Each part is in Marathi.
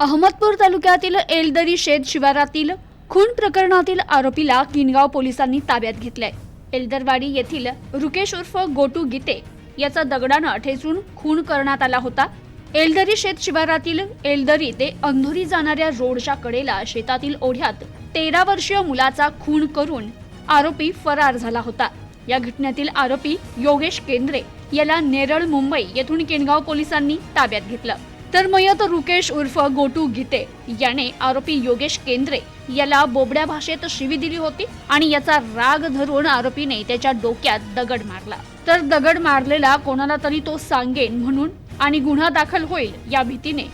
अहमदपूर तालुक्यातील एलदरी शेत शिवारातील खून प्रकरणातील आरोपीला किनगाव पोलिसांनी ताब्यात घेतलंय. एलदरवाडी येथील रुकेश उर्फ गोटू गीते याचा दगडानं ठेचून खून करण्यात आला होता. एलदरी शेत शिवारातील एलदरी ते अंधोरी जाणाऱ्या रोडच्या कडेला शेतातील ओढ्यात तेरा वर्षीय मुलाचा खून करून आरोपी फरार झाला होता. या घटनेतील आरोपी योगेश केंद्रे याला नेरळ मुंबई येथून किनगाव पोलिसांनी ताब्यात घेतलं. तर मयत रुकेश उर्फ गोटू गीते याने आरोपी योगेश केंद्रे याला बोबड्या भाषेत शिवी दिली होती आणि याचा राग धरून आरोपीने त्याच्या डोक्यात दगड मारला. तर दगड मारलेला कोणाला तरी तो सांगेन म्हणून आणि गुन्हा दाखल होईल या भीतीने.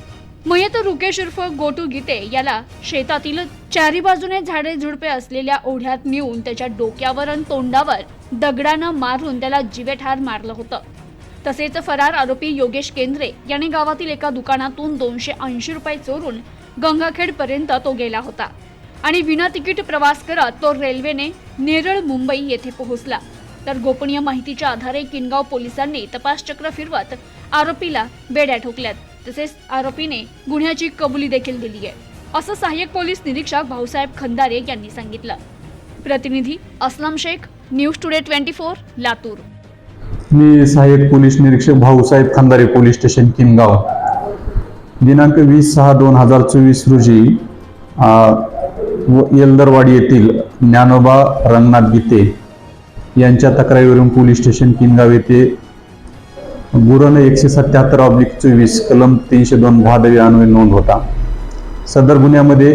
मयत रुकेश उर्फ गोटू गीते याला शेतातील चारी बाजूने झाडे झुडपे असलेल्या ओढ्यात नेऊन त्याच्या डोक्यावर आणि तोंडावर दगडानं मारून त्याला जिवेठार मारलं होतं. तसेच फरार आरोपी योगेश केंद्रे याने गावातील एका दुकानातून दोनशे ऐंशी रुपये चोरून गंगाखेड पर्यंत तो गेला होता. आणि विना तिकीट प्रवास करत तो रेल्वेने नेरळ मुंबई येथे पोहोचला. तर गोपनीय माहितीच्या आधारे किनगाव पोलिसांनी तपास चक्र फिरवत आरोपीला बेड्या ठोकल्यात. तसेच आरोपीने गुन्ह्याची कबुली देखील दिली आहे. असं सहाय्यक पोलीस निरीक्षक भाऊसाहेब खंदारे यांनी सांगितलं. प्रतिनिधी Aslam Shaikh news today twenty four Latur. मी सहाय्यक पोलीस निरीक्षक भाऊसाहेब खंदारे पोलीस स्टेशन किनगाव दिनांक वीस सहा दोन हजार चोवीस रोजी व- येलदरवाडी येथील ज्ञानोबा रंगनाथ गीते यांच्या तक्रारीवरून पोलीस स्टेशन किनगाव येथे गुरन एकशे सत्याहत्तर ऑब्लिक चोवीस कलम तीनशे दोन भादवी अन्वय नोंद होता. सदर गुन्ह्यामध्ये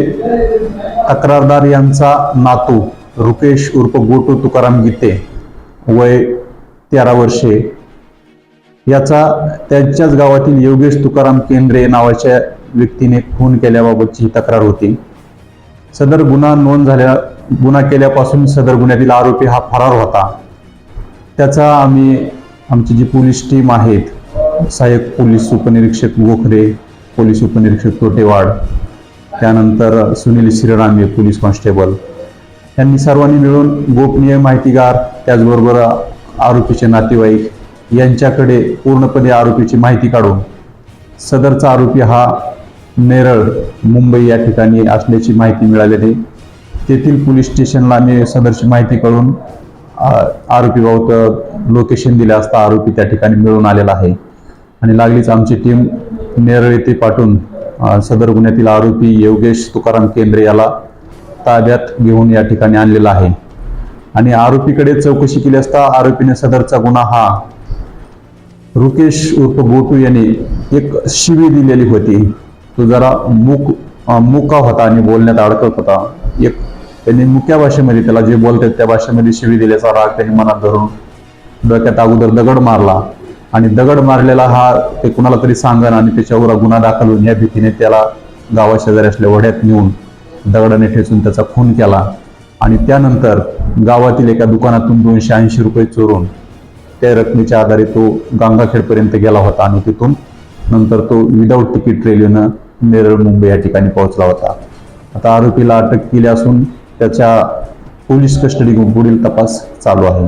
तक्रारदार यांचा नातू रुकेश उर्फ गोटू तुकाराम गीते वय तेरा वर्षे. याचा त्यांच्याच गावातील योगेश तुकाराम केंद्रे नावाच्या व्यक्तीने खून केल्याबाबतची तक्रार होती. सदर गुन्हा नोंद झाल्या गुन्हा केल्यापासून सदर गुन्ह्यातील आरोपी हा फरार होता. त्याचा आम्ही आमची जी पोलीस टीम आहेत सहाय्यक पोलीस उपनिरीक्षक गोखरे पोलीस उपनिरीक्षक तोटेवाड त्यानंतर सुनील श्रीरामे पोलीस कॉन्स्टेबल. यांनी सर्वांनी मिळून गोपनीय माहितीगार त्याचबरोबर आरोपीचे नातेवाईक यांच्याकडे पूर्णपणे आरोपीची माहिती काढून सदरचा आरोपी हा नेरळ मुंबई या ठिकाणी असल्याची माहिती मिळालेली तेथील पोलीस स्टेशनला आम्ही सदरची माहिती कळून आरोपीबाबत लोकेशन दिले असता आरोपी त्या ठिकाणी मिळून आलेला आहे. आणि लागलीच आमची टीम नेरळ येथे पाठवून सदर गुन्ह्यातील आरोपी योगेश तुकाराम केंद्रे याला ताब्यात घेऊन या ठिकाणी आणलेला आहे. आणि आरोपीकडे चौकशी केली असता आरोपीने सदरचा गुन्हा हा रुकेश उर्फ गोटू यांनी एक शिवी दिलेली होती. तो जरा मूक मुका होता आणि बोलण्यात अडकत होता. एक त्यांनी मुक्या भाषेमध्ये त्याला जे बोलतात त्या भाषेमध्ये शिवी दिल्याचा राग त्यांनी मनात धरून डोक्यात अगोदर दगड मारला. आणि दगड मारलेला हा ते कुणाला तरी सांगण आणि त्याच्यावर गुन्हा दाखल होऊन या भीतीने त्याला गावाशेजारी असल्या वड्यात नेऊन दगडाने ठेचून त्याचा खून केला. आणि त्यानंतर गावातील एका दुकानातून दोनशे ऐंशी रुपये चोरून त्या रकमेच्या आधारे तो गंगाखेडपर्यंत गेला होता आणि तिथून नंतर तो विदाऊट तिकीट रेल्वेनं नेरळ मुंबई या ठिकाणी पोहोचला होता. आता आरोपीला अटक केली असून त्याच्या पोलीस कस्टडी पुढील तपास चालू आहे.